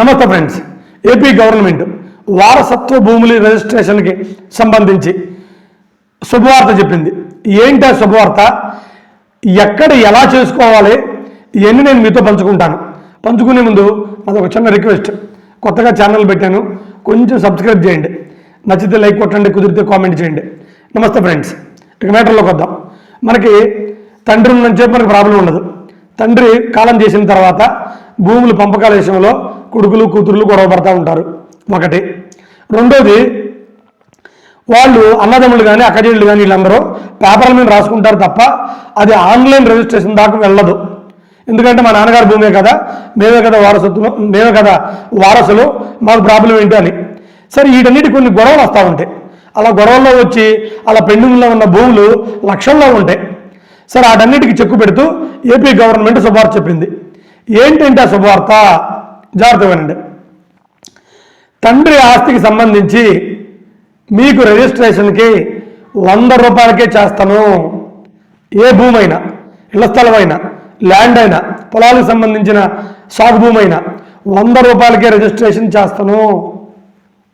నమస్తే friends AP government వారసత్వ భూముల రిజిస్ట్రేషన్కి సంబంధించి శుభవార్త చెప్పింది. ఏంటి ఆ శుభవార్త? ఎక్కడ ఎలా చేసుకోవాలి? ఇవన్నీ నేను మీతో పంచుకుంటాను. పంచుకునే ముందు అది ఒక చిన్న రిక్వెస్ట్. కొత్తగా ఛానల్ పెట్టాను. కొంచెం సబ్స్క్రైబ్ చేయండి. నచ్చితే లైక్ కొట్టండి కుదిరితే కామెంట్ చేయండి. నమస్తే ఫ్రెండ్స్ ఇక మ్యాటర్లోకి వద్దాం. మనకి తండ్రి నుంచి చెప్పి మనకి ప్రాబ్లం ఉండదు. తండ్రి కాలం చేసిన తర్వాత భూములు పంపకాల విషయంలో కొడుకులు కూతుర్లు గొడవ పడతూ ఉంటారు. ఒకటి. రెండోది వాళ్ళు అన్నదమ్ములు కానీ అక్కజీళ్ళు కానీ వీళ్ళందరూ పేపర్ల మీద రాసుకుంటారు తప్ప అది ఆన్లైన్ రిజిస్ట్రేషన్ దాకా వెళ్ళదు. ఎందుకంటే మా నాన్నగారి భూమే కదా మేమే కదా వారసత్వం మేమే కదా వారసులు మాకు ప్రాబ్లం ఏంటి అని. సరే వీటన్నిటి కొన్ని గొడవలు వస్తూ ఉంటాయి. అలా గొడవల్లో వచ్చి అలా పెండింగ్లో ఉన్న భూములు లక్షల్లో ఉంటాయి. సరే వాటన్నిటికీ చెక్కు పెడుతూ ఏపీ గవర్నమెంట్ శుభార్త చెప్పింది. ఏంటంటే ఆ శుభవార్త? జాగ్రత్త వినండి. తండ్రి ఆస్తికి సంబంధించి మీకు రిజిస్ట్రేషన్కి వంద రూపాయలకే చేస్తాను. ఏ భూమి అయినా ఇళ్ళ స్థలం అయినా ల్యాండ్ అయినా పొలాలకు సంబంధించిన సాగు భూమి అయినా వంద రూపాయలకే రిజిస్ట్రేషన్ చేస్తాను.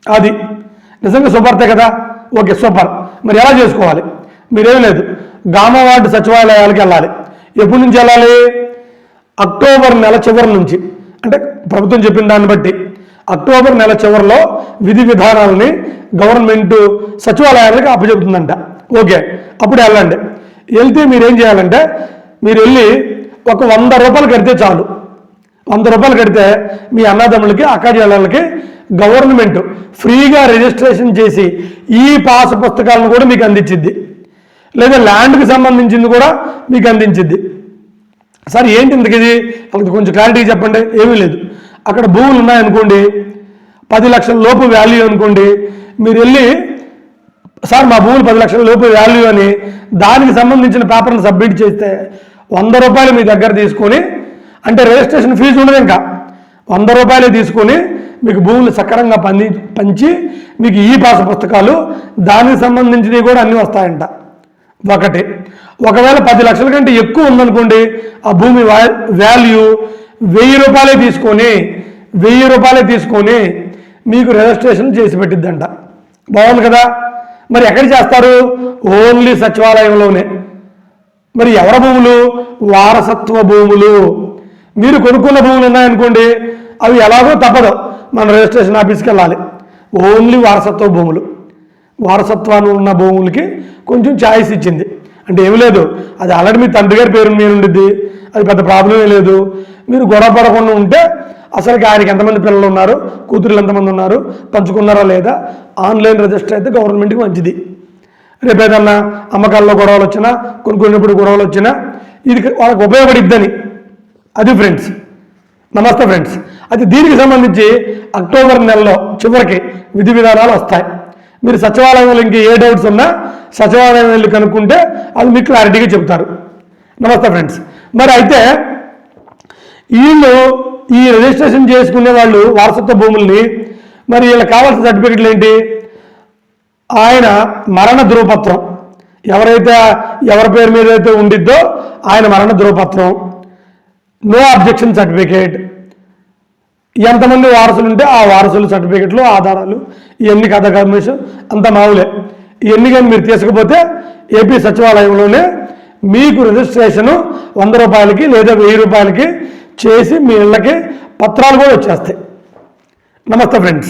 అది నిజంగా సూపర్తే కదా? Okay super. మరి ఎలా చేసుకోవాలి? మీరేం లేదు. గ్రామ వార్డు సచివాలయాలకు వెళ్ళాలి. ఎప్పటి నుంచి వెళ్ళాలి? అక్టోబర్ నెల చివరి నుంచి. అంటే ప్రభుత్వం చెప్పిన దాన్ని బట్టి అక్టోబర్ నెల చివరిలో విధి విధానాలని గవర్నమెంట్ సచివాలయాలకు అప్పచెబుతుందంట. ఓకే అప్పుడు వెళ్ళండి. వెళ్తే మీరు ఏం చేయాలంటే మీరు వెళ్ళి ఒక వంద రూపాయలు కడితే చాలు. వంద రూపాయలు కడితే మీ అన్నదమ్ములకి అక్కజాలకి గవర్నమెంట్ ఫ్రీగా రిజిస్ట్రేషన్ చేసి ఈ పాస్ పుస్తకాలను కూడా మీకు అందించిద్ది. లేదా ల్యాండ్కి సంబంధించింది కూడా మీకు అందించిద్ది. సార్ ఏంటి ఇంతకు ఇది? వాళ్ళకి కొంచెం క్లారిటీ చెప్పండి. ఏమీ లేదు. అక్కడ భూములు ఉన్నాయనుకోండి పది లక్షల లోపు వాల్యూ అనుకోండి మీరు వెళ్ళి సార్ మా భూములు పది లక్షల లోపు వాల్యూ అని దానికి సంబంధించిన పేపర్ని సబ్మిట్ చేస్తే వంద రూపాయలు మీ దగ్గర తీసుకొని అంటే రిజిస్ట్రేషన్ ఫీజు ఉండదు ఇంకా. వంద రూపాయలే తీసుకొని మీకు భూములు సక్రమంగా పని పంచి మీకు ఈ పాస పుస్తకాలు దానికి సంబంధించినవి కూడా అన్నీ వస్తాయంట. ఒకటి. ఒకవేళ పది లక్షల కంటే ఎక్కువ ఉందనుకోండి ఆ భూమి వాల్యూ వెయ్యి రూపాయలే తీసుకొని వెయ్యి రూపాయలే తీసుకొని మీకు రిజిస్ట్రేషన్ చేసి పెట్టిద్దంట. బాగుంది కదా? మరి ఎక్కడ చేస్తారు? ఓన్లీ సచివాలయంలోనే. మరి ఎవరి భూములు? వారసత్వ భూములు. మీరు కొనుక్కున్న భూములు ఉన్నాయనుకోండి అవి ఎలాగో తప్పదు. మన రిజిస్ట్రేషన్ ఆఫీస్కి వెళ్ళాలి. ఓన్లీ వారసత్వ భూములు. వారసత్వాన్ని ఉన్న భూములకి కొంచెం ఛాయిస్ ఇచ్చింది. అంటే ఏమి లేదు అది ఆల్రెడీ మీ తండ్రి గారి పేరు మీద ఉండిద్ది అది పెద్ద ప్రాబ్లమే లేదు. మీరు గొడవ పడకుండా ఉంటే అసలుకి ఆయనకి ఎంతమంది పిల్లలు ఉన్నారు కూతురు ఎంతమంది ఉన్నారు పంచుకున్నారా లేదా ఆన్లైన్ రిజిస్టర్ అయితే గవర్నమెంట్కి మంచిది. రేపు ఏదన్నా అమ్మకాల్లో గొడవలు వచ్చినా కొనుక్కునేప్పుడు గొడవలు వచ్చినా ఇది వాళ్ళకి ఉపయోగపడిద్దని. అది ఫ్రెండ్స్. నమస్తే ఫ్రెండ్స్. అది దీనికి సంబంధించి అక్టోబర్ నెలలో చివరికి విధి విధానాలు వస్తాయి. మీరు సచివాలయంలో ఇంకా ఏ డౌట్స్ ఉన్నా సచివాలయం వెళ్ళి కనుక్కుంటే అది మీకు క్లారిటీగా చెప్తారు నమస్తే ఫ్రెండ్స్ మరి అయితే వీళ్ళు ఈ రిజిస్ట్రేషన్ చేసుకునే వాళ్ళు వారసత్వ భూముల్ని మరి వీళ్ళకి కావాల్సిన సర్టిఫికెట్లు ఏంటి? ఆయన మరణ ధృవపత్రం. ఎవరైతే ఎవరి పేరు మీద అయితే ఉండిద్దో ఆయన మరణ ధృవపత్రం. నో అబ్జెక్షన్ సర్టిఫికేట్ ఎంతమంది వారసులు ఉంటే ఆ వారసుల సర్టిఫికెట్లు ఆధారాలు ఇవన్నీ కథ కమిషన్ అంత మామూలే. ఇవన్నీ కానీ మీరు తీసుకుపోతే ఏపీ సచివాలయంలోనే మీకు రిజిస్ట్రేషను వంద రూపాయలకి లేదా వెయ్యి రూపాయలకి చేసి మీ ఇళ్ళకి పత్రాలు కూడా వచ్చేస్తాయి. నమస్తే ఫ్రెండ్స్.